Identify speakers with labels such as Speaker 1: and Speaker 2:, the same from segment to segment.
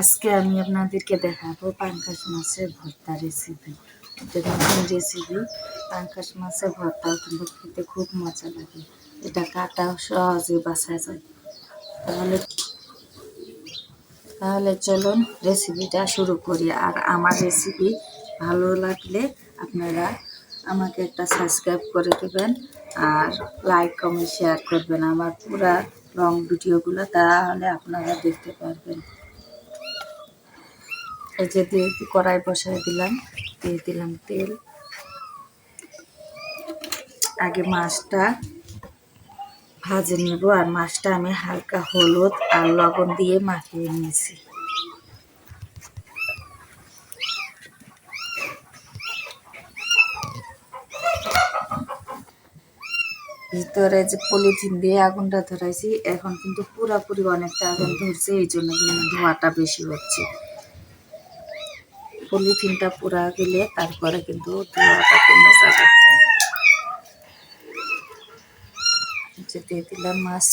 Speaker 1: আজকে আমি আপনাদেরকে দেখাবো পাঙ্কাশ মাছের ভর্তা রেসিপি এটা নতুন রেসিপি পাঙ্কাশ মাছের ভর্তাও কিন্তু খেতে খুব মজা লাগে। এটা কাটা সহজে বাছা যায়। তাহলে তাহলে চলুন রেসিপিটা শুরু করি। আর আমার রেসিপি ভালো লাগলে আপনারা আমাকে একটা সাবস্ক্রাইব করে দেবেন আর লাইক কমেন্ট শেয়ার করবেন। আমার পুরা লং ভিডিওগুলো তাহলে আপনারা দেখতে পারবেন। এই যে দিয়ে কড়াই বসাই দিলাম, দিয়ে দিলাম তেল। আগে মাছটা ভাজে নেব, আর মাছটা আমি হালকা হলুদ আর লবণ দিয়ে মাখিয়ে নিয়েছি। ভিতরে যে পলিথিন দিয়ে আগুনটা ধরাইছি, এখন কিন্তু পুরাপুরি অনেকটা আগুন ধরছে, এই জন্য কিন্তু ধোঁয়াটা বেশি হচ্ছে। পলিথিনটা পুরা গেলে তারপরে কিন্তু ধোঁয়াটা কমে যাবে। যে দিয়ে দিলাম মাছ।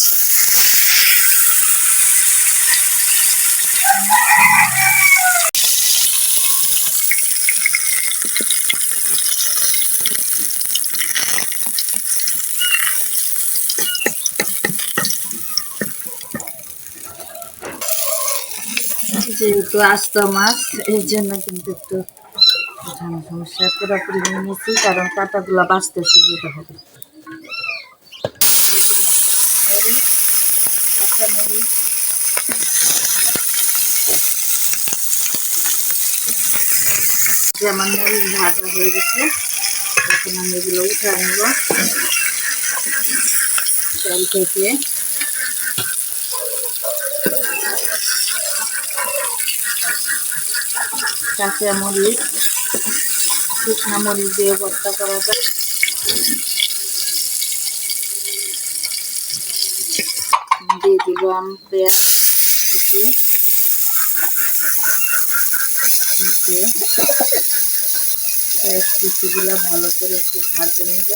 Speaker 1: যেহেতু আস্ত মাছ এই জন্য কিন্তু একটু সমস্যা পুরোপুরি নিয়ে নিয়েছি কারণ কাঁটাগুলো বাঁচতে সুবিধা হবে। কাঁচা মরিচ, ভাজা হয়ে গেছে এখন আমি এগুলো উঠে নেব। তেল থেকে কাঁচা মরিচ, শুকনা মরিচ দিয়ে ভর্তা করা যায়। দিয়ে দিলাম পেঁয়াজ পেঁয়াজ ভালো করে একটু ভাজে নেব।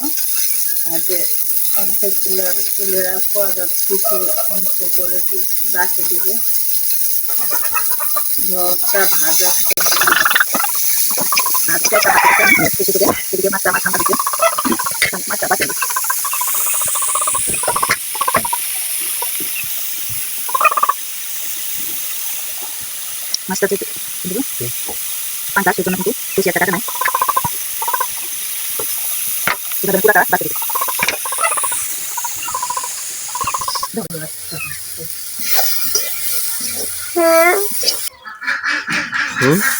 Speaker 1: ভাজে অর্ধেকগুলো তুলে রাখব আবার কিছু অংশ করে একটু রাখে দিব। ভাজা মাছটা থেকে দিব পাঁচটা সেই জন্য কিন্তু বেশি একটা টাকা নাই এভাবে পুরো টাকা বাকি
Speaker 2: হুম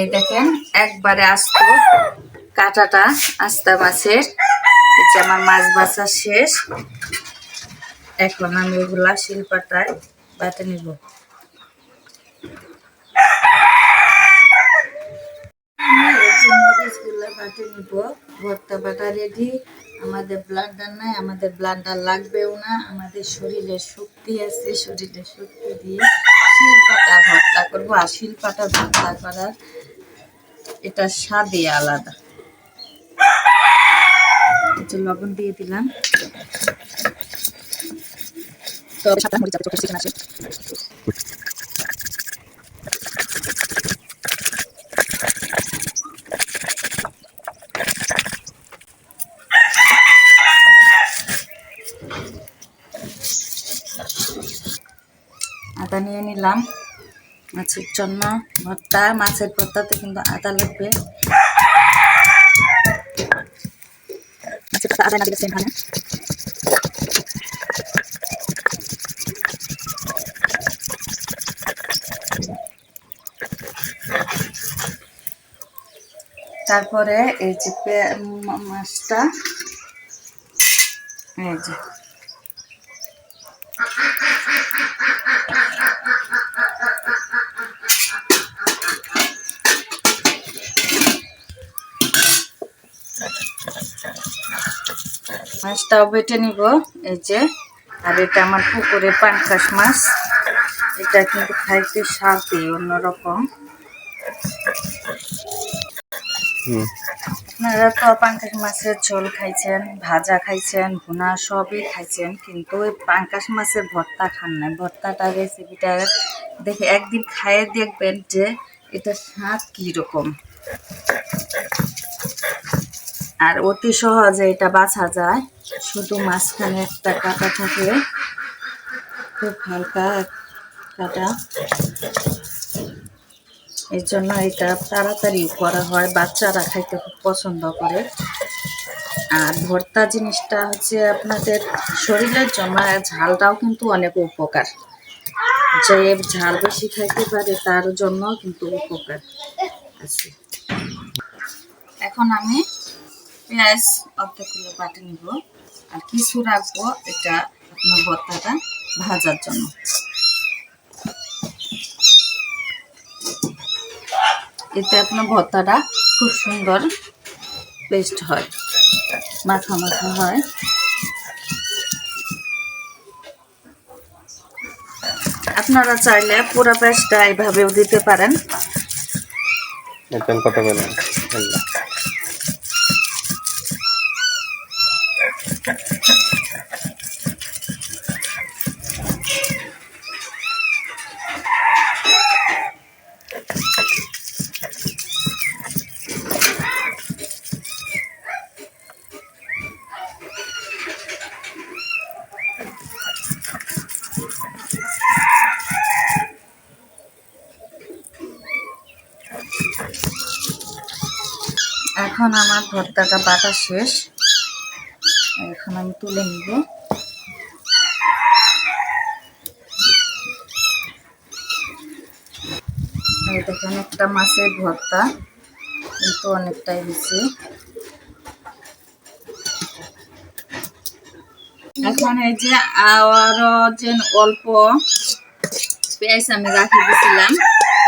Speaker 1: এই দেখেন, একবারে আস্ত কাটাটা, আস্তা মাছের। যে আমার মাছ বাছা শেষ। এখন আমি এগুলা শিলপাটায় বাটে নিব। বাটে ভর্তা রেডি আমাদের নাই, আমাদের লাগবেও না। আমাদের শরীরের শক্তি আছে, শরীরের শক্তি দিয়ে ভর্তা করব। আর শিলপাটা ভর্তা করার এটা স্বাদই আলাদা। একটু লবণ দিয়ে দিলাম। আদা নিয়ে নিলাম। মাছের জন্য ভর্তা মাছের ভর্তাতে কিন্তু আদা লাগবে। তারপরে এই যে মাছটা এই যে। মাছটাও বেটে নিব। এই যে আর এটা আমার পুকুরে পাঙ্কাশ মাছ। এটা কিন্তু খাইতে স্বাদই অন্যরকম। আপনারা তো পাঙ্কাশ মাছের ঝোল খাইছেন ভাজা খাইছেন ভুনা সবই খাইছেন কিন্তু ওই পাঙ্কাশ মাছের ভর্তা খান না ভর্তাটা রেসিপিটা দেখে একদিন খাইয়ে দেখবেন যে এটা স্বাদ কীরকম। আর অতি সহজে এটা বাছা যায়। শুধু মাঝখানে একটা কাটা থাকে। খুব হালকা কাটা। এর জন্য এটা তাড়াতাড়ি করা হয়। বাচ্চারা খাইতে খুব পছন্দ করে। আর ভর্তা জিনিসটা হচ্ছে আপনাদের শরীরের জন্য ঝালটাও কিন্তু অনেক উপকার। যে ঝাল বেশি খাইতে পারে তার জন্য কিন্তু উপকার আছে। এখন আমি পেঁয়াজ অর্ধেকগুলো বাটি নিব আর কিছু রাখব এটা আপনার ভর্তাটা ভাজার জন্য। এতে আপনার ভর্তাটা খুব সুন্দর পেস্ট হয়, মাখা মাখা হয়। আপনারা চাইলে পুরো পেস্টটা এইভাবেও দিতে পারেন।
Speaker 2: এখন কত পেলেন
Speaker 1: এখন আমার ভর্তাটা বাটা শেষ। তুলে নিব। দেখেন, একটা মাছের ভর্তা, কিন্তু অনেকটাই বেশি। এখন এই যে আরও যে অল্প পেঁয়াজ আমি রাখে দিয়েছিলাম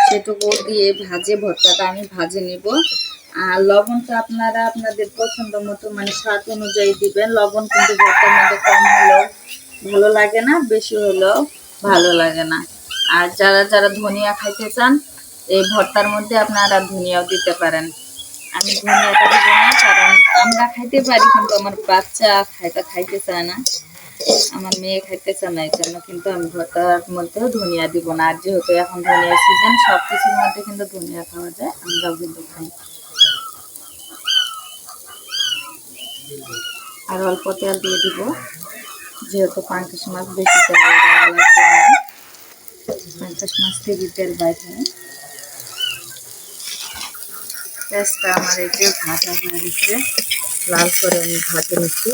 Speaker 1: সেটুকু দিয়ে ভাজে ভর্তাটা আমি ভাজে নিব। আর লবণটা আপনারা আপনাদের পছন্দ মতো মানে স্বাদ অনুযায়ী দিবেন। লবণ কিন্তু ভর্তার মধ্যে কম হলেও ভালো লাগে না, বেশি হলেও ভালো লাগে না। আর যারা যারা ধনিয়া খাইতে চান, এই ভর্তার মধ্যে আপনারা ধনিয়াও দিতে পারেন। আমি ধনিয়াটা দিব না, কারণ আমরা খাইতে পারি, কিন্তু আমার বাচ্চা খাইতে খাইতে চায় না। আমার মেয়ে খাইতে চায় না, এই জন্য কিন্তু আমি ভর্তার মধ্যেও ধনিয়া দিব না। আর যেহেতু এখন ধনিয়া সিজন সব কিছুর মধ্যে কিন্তু ধনিয়া খাওয়া যায়, আমরাও কিন্তু খাই। আর অল্প তেল দিয়ে দিব। যেহেতু পাঙ্কাশ মাছ বেশি তেল পাঙ্কাশ মাছ থেকে তেল বাইরে পেঁয়াজটা আমার এই যে ভাজা হয়ে গেছে, লাল করে আমি ভাজে নিচ্ছি।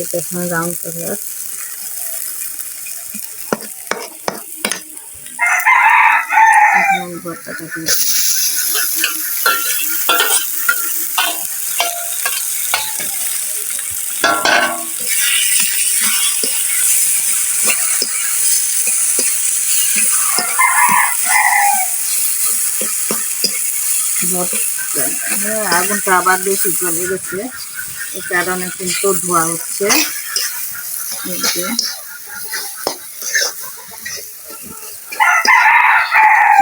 Speaker 1: এটা এখন রাউন্ড কালার এখন আমি ভর্তাটা দিয়ে হ্যাঁ, আগুনটা আবার বেশি চলে গেছে। এই কারণে কিন্তু ধোয়া হচ্ছে।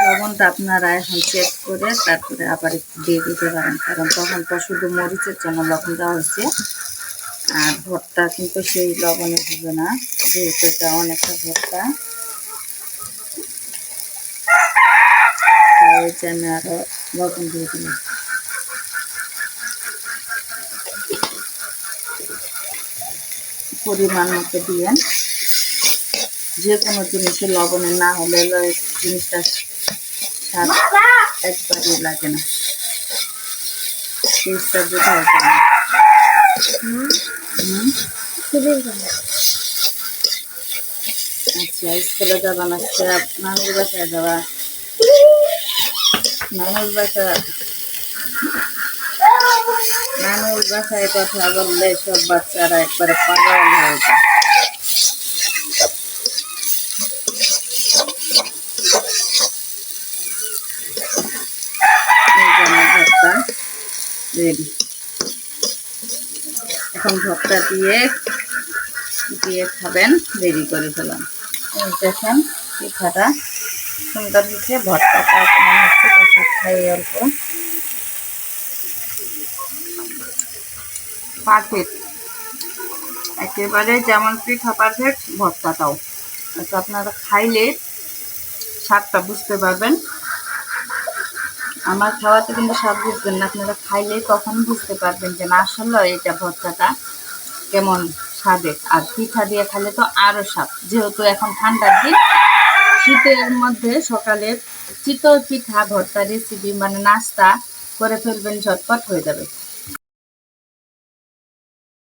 Speaker 1: লবণটা আপনারা এখন চেক করে তারপরে আবার একটু দিয়ে দিতে পারেন। কারণ তখন তো শুধু মরিচের জন্য লবণ দেওয়া হয়েছে আর ভর্তা কিন্তু সেই লবণে হবে না। যেহেতু এটা অনেকটা ভর্তা। তাই জন্য আরও লবণ দিয়ে দিলাম পরিমাণ মতো দিয়েন যে কোনো জিনিসে লবণে না হলে জিনিসটা স্বাদ একবারই লাগে না। টেস্টটা বোঝা যায় না? আচ্ছা স্কুলে যাবা না? আজকে নানুর বাসায় যাবা? নানুর বাসা নানুর বাসায় কথা বললে সব বাচ্চারা একবারে পাগল হয়ে যায়। এখন ভর্তা দিয়ে দিয়ে খাবেন রেডি করে ফেলাম দেখেন পিঠাটা। সুন্দর ভর্তাটা খাই অল্প। পারফেক্ট। একেবারে যেমন পিঠা পারফেক্ট ভর্তাটাও। আচ্ছা আপনারা খাইলে স্বাদটা বুঝতে পারবেন। আমার খাওয়াতে কিন্তু স্বাদ বুঝবেন না, আপনারা খাইলে তখন বুঝতে পারবেন যে না আসলে এটা ভর্তাটা কেমন স্বাদের আর পিঠা দিয়ে খাইলে তো আরও স্বাদ, যেহেতু এখন ঠান্ডার দিন শীতের মধ্যে সকালে চিতল পিঠা ভর্তা রেসিপি মানে নাস্তা করে ফেলবেন ঝটপট হয়ে যাবে।